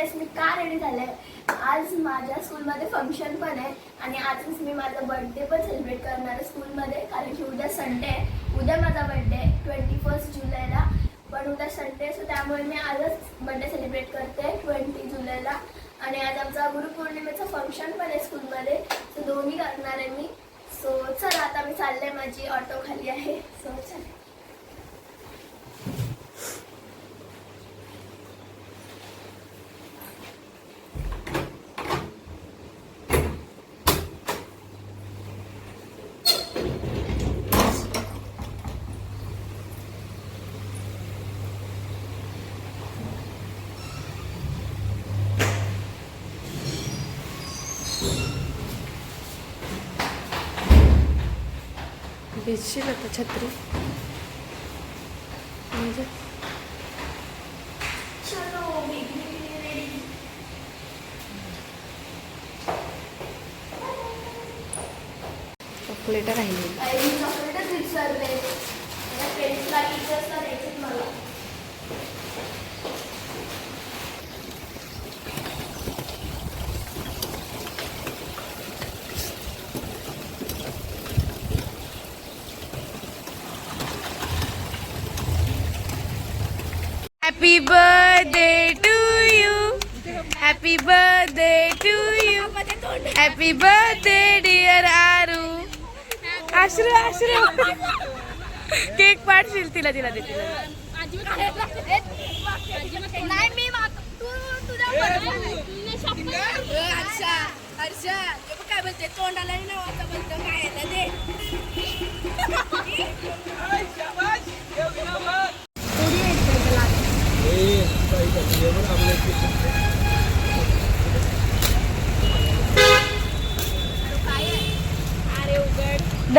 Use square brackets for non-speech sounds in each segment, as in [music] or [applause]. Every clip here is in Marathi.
तेच येस मी का रेडी झाले? आज माझ्या स्कूलमध्ये फंक्शन पण आहे आणि आजच मी माझा बर्थडे पण सेलिब्रेट करणार आहे स्कूलमध्ये कारण की उद्या संडे आहे. उद्या माझा बर्थडे आहे ट्वेंटी फर्स्ट जुलैला. पण उद्या संडे सो त्यामुळे मी आजच बर्थडे सेलिब्रेट करते ट्वेंटी जुलैला. आणि आज आमचा गुरुपौर्णिमेचं फंक्शन पण आहे स्कूलमध्ये सो दोन्ही करणार आहे मी. सो चला आता मी चालले माझी ऑटो खाली आहे. सो चला. भिजशील आता छत्री म्हणजे चलो बेबी रेडी चॉकलेट राहिली happy birthday to you happy birthday to you happy birthday dear Aaru आश्रू आश्रू cake पाठशील तिला तिला दे अच्छा काय बोलते तोंडाला नावाचा बोलतो काय आहे ना ते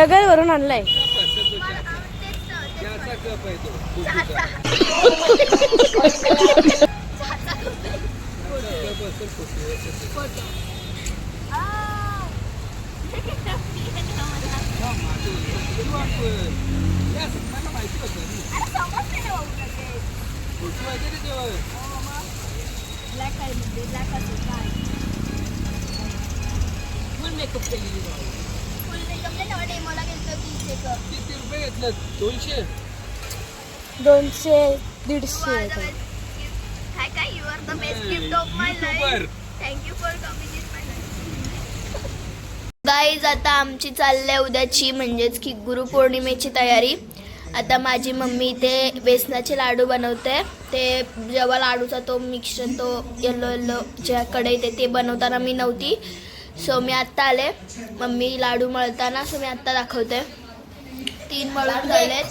डगल वरून आणलाय ब्लॅक आहे म्हणजे ब्लॅक असेल काय? फुल मेकअप केलेली दोनशे? दोनशे दीडशे हाय काय you are the best gift of my life thank you for coming in my guys आता आमची चालली आहे उद्याची म्हणजेच की गुरुपौर्णिमेची तयारी. आता माझी मम्मी इथे बेसनाचे लाडू बनवते. ते जेव्हा लाडूचा तो मिक्सर तो येल्लो येल्लो ज्या कढईत आहे ते बनवताना मी नव्हती. सो मी आत्ता आले. मम्मी लाडू मळताना सो मी आत्ता दाखवते. तीन मळून झालेत.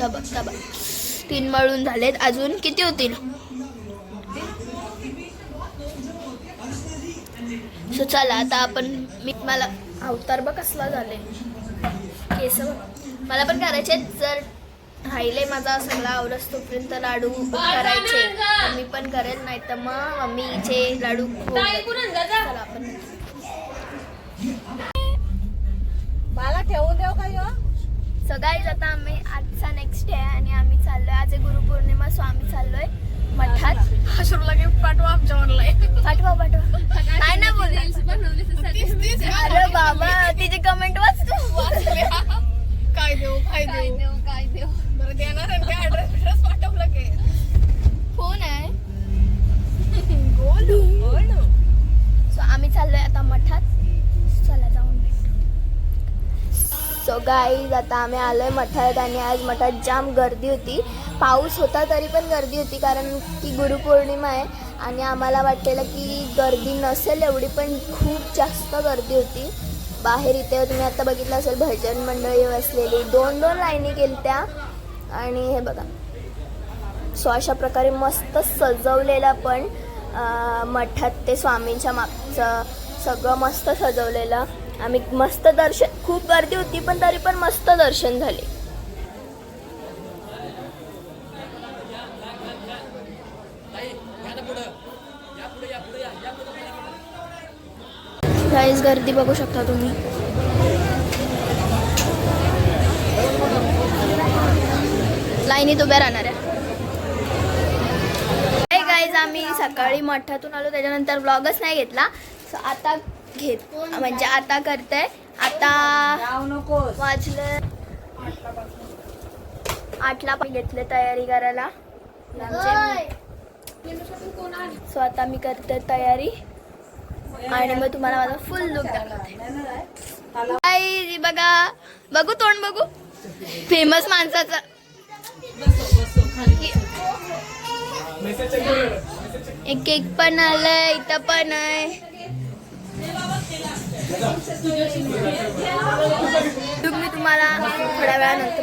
तबा तबा तीन मळून झालेत. अजून किती होतील? सो चला आता आपण मी मला अवतार बघ कसला झाले केस मला पण करायचे जर राहिले माझा सगळा आवडस तोपर्यंत लाडू करायचे. मी पण करेल नाही तर मग मम्मीचे लाडू आपण मला ठेवून देऊ का ह्यो? सो गाईज आता आम्ही आजचा नेक्स्ट डे आहे आणि आम्ही चाललोय. आज गुरुपौर्णिमा सो आम्ही चाललोय मठात. हसूरला गिफ्ट पाठवा आमच्या ऑनलाईन पाठवा पाठवा. नाही ना बोल अरे बाबा तिची कमेंट वाच तू. काय देऊ? काय देऊ काय देऊ? देणार आणि काय ऍड्रेस बिड्रेस पाठवलं की? फोन आहे? गोल सो आम्ही चाललोय आता मठात. चला जाऊन सो गाईज आता आम्ही आलोय मठात आणि आज मठात जाम गर्दी होती. पाऊस होता तरी पण गर्दी होती कारण की गुरुपौर्णिमा आहे. आणि आम्हाला वाटलेलं की गर्दी नसेल एवढी पण खूप जास्त गर्दी होती. बाहेर इथे तुम्ही आता बघितलं असेल भजन मंडळी बसलेली. दोन दोन लाईनी गेलत्या. आणि हे बघा. सो अशा प्रकारे मस्त सजवलेला पण मठात ते स्वामींच्या मागचं सगळं मस्त सजवलेलं. आम्ही मस्त दर्शन खूप गर्दी होती पण तरी पण मस्त दर्शन झाले. गर्दी बघू शकता तुम्ही. लाईनीत उभ्या राहणार आहे. गाईज आम्ही सकाळी मठातून आलो. त्याच्यानंतर ब्लॉगच नाही घेतला. सो आता घेत म्हणजे आता करते आता वाचलं आठला पण घेतले तयारी करायला. सो आता मी करते तयारी. आणि मग तुम्हाला माझा फुल लुक दाखवते. आई बघा. बघू तोंड बघू? फेमस माणसाचा एक केक पण आलाय इथं पण आहे. तुम्ही तुम्हाला थोड्या वेळानंतर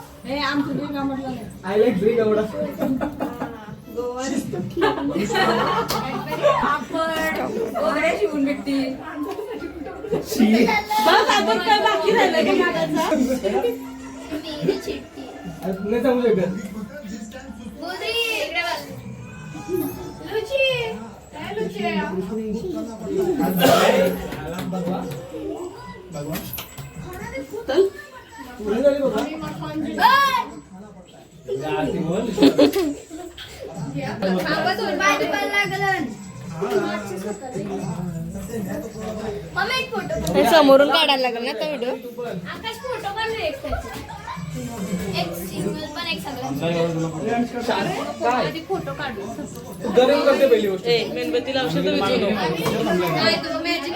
आय लाईक ब्रेक आवडा नाही. सांगू शकत. झाली बाबा समोरून काढायला लागेल ना तो व्हिडिओ आकाश फोटो पण रे एक त्याचा. एक सिंगल पण एक सगळं काय फोटो काढू गरम करते पहिली गोष्ट. मेणबत्तीला औषध विचारू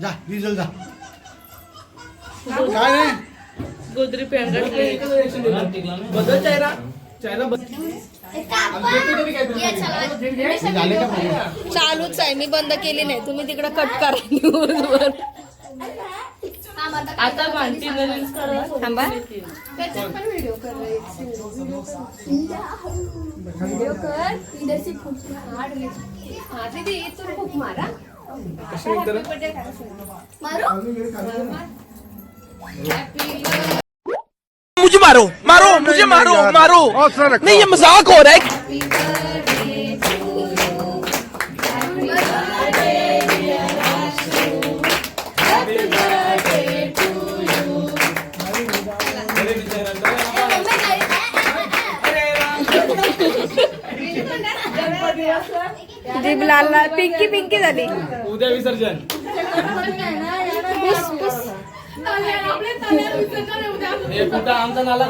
जा डिझेल जा. काय रे? गोदरी बदल चेहरा. चेहरा? चालूच आहे. मी बंद केली नाही. तुम्ही तिकडे कट करा आता थांबा. त्याच्यात पण व्हिडिओ कर रे. व्हिडिओ कर. इधर से फूक मार दीदी तू फूक मारा. मारो मुझे मारो मारो मुझे मारो मारो। नहीं ये मजाक हो रहा है। जीभ लाल लाल पिंकी पिंकी झाली. उद्या विसर्जन. पुस पुस. कुठं आमचा नाला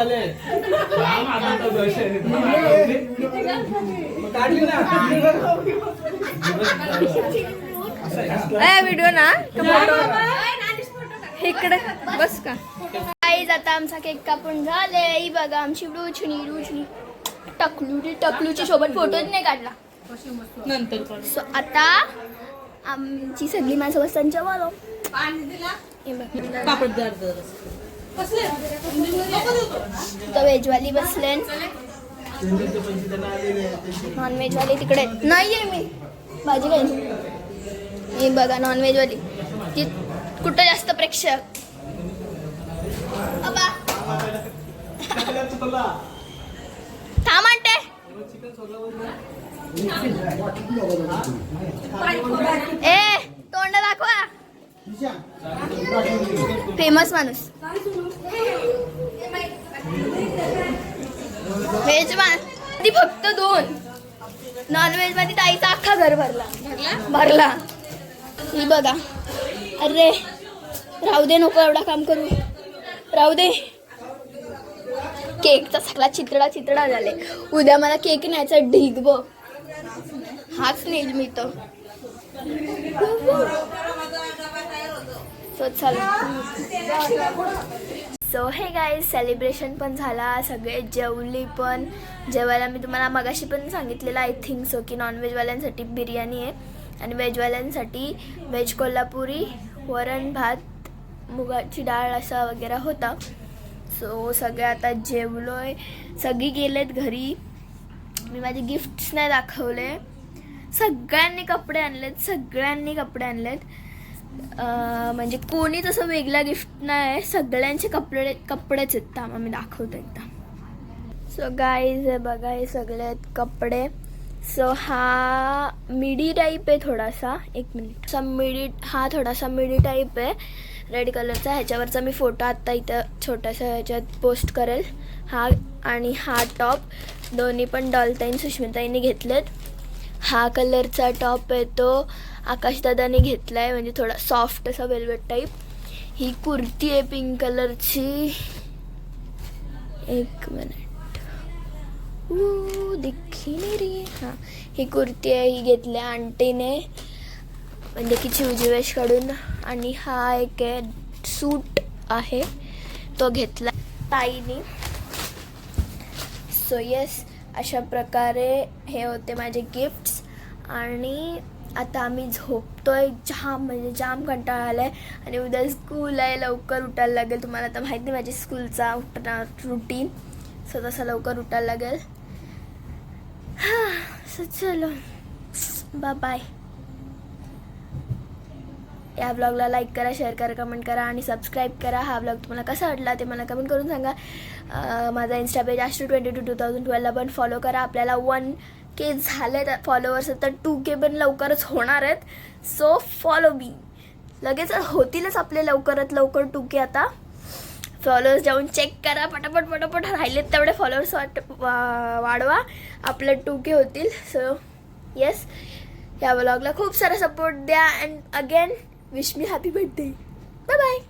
व्हिडिओ ना. इकडे बस का. गाईज आता आमचा केक कापून झाले ही बघा आमची रुचणी रुचणी टकलू टकलूची सोबत फोटोच नाही काढला. नंतर सो आता आमची सगळी माणसं बघ. पापडदार तर व्हेजवाली बसले. नॉन व्हेजवाली तिकडे. नाही आहे मी. भाजी काय हे बघा नॉन व्हेजवाली ती कुठं जास्त प्रेक्षक? अबा. थांब आणते ए तोंड दाखवा. फेमस माणूस. व्हेजमध्ये फक्त दोन. नॉन व्हेजमध्ये ताईचा अख्खा घर भरला. भरला. ही बघा. अरे राहू दे नको एवढा काम करू. राहू दे. केकचा सगळा चितडा चितडा झाले उद्या मला केक न्यायचा ढीग बघ. हाच नेल मी तर सो चला. सो हे गाय सेलिब्रेशन पण झाला सगळे जेवली पण. जेवायला मी तुम्हाला मगाशी पण सांगितलेलं आय थिंक सो की नॉनव्हेजवाल्यांसाठी बिर्याणी आहे. आणि व्हेजवाल्यांसाठी व्हेज कोल्हापुरी वरण भात मुगाची डाळ असा वगैरे होता. सो सगळे आता जेवलो आहे सगळी गेलेत घरी. मी माझे गिफ्ट्स नाही दाखवले. सगळ्यांनी कपडे आणलेत सगळ्यांनी कपडे आणलेत. म्हणजे कोणीच असं वेगळा गिफ्ट नाही आहे सगळ्यांचे कपडे कपडेच आहेत. थांबा मी दाखवतो एकदा. सो गाईज हे बघा हे सगळे आहेत कपडे. सो हा मिडी टाईप आहे थोडासा. एक मिनिट असा मिडी हा थोडासा मिडी टाईप आहे. रेड कलरचा ह्याच्यावरचा मी फोटो आत्ता इथं छोट्याशा ह्याच्यात पोस्ट करेल. हा आणि हा टॉप दोन्ही पण डॉलताईन सुष्मिताईंनी घेतलेत. हा कलरचा टॉप आहे तो आकाशदादाने घेतला आहे म्हणजे थोडा सॉफ्ट असा वेल्वेट टाईप ही कुर्ती आहे पिंक कलरची एक मिनिट दिखी नाही रे हां. ही कुर्ती आहे ही घेतली आहे आंटीने. म्हणजे की चिवजीवेशकडून आणि हा एक आहे सूट आहे. तो घेतला ताईने. सो येस अशा प्रकारे हे होते माझे गिफ्ट्स आणि आता आम्ही झोपतोय जाम म्हणजे जाम कंटाळा आला आहे आणि उद्या स्कूल आहे लवकर उठायला लागेल. तुम्हाला आता माहिती नाही माझी स्कूलचा उठणार रुटीन सो तसं लवकर उठायला लागेल. [sighs] हां सो चलो. बा बाय या ब्लॉगला लाईक करा शेअर करा कमेंट करा आणि सबस्क्राईब करा. हा ब्लॉग तुम्हाला कसा वाटला ते मला कमेंट करून सांगा. माझा insta page twenty two two thousand ट्वेल्वला पण फॉलो करा. आपल्याला वन के झाले फॉलोअर्स तर टू के पण लवकरच होणार आहेत. सो फॉलो मी लगेच होतीलच आपले लवकरात लवकर टू के आता. फॉलोअर्स जाऊन चेक करा. पटापट पटापट राहिलेत तेवढे फॉलोअर्स वाट वा- वाढवा. आपले टू के होतील. सो येस या ब्लॉगला खूप सारा सपोर्ट द्या. And again wish me happy birthday bye bye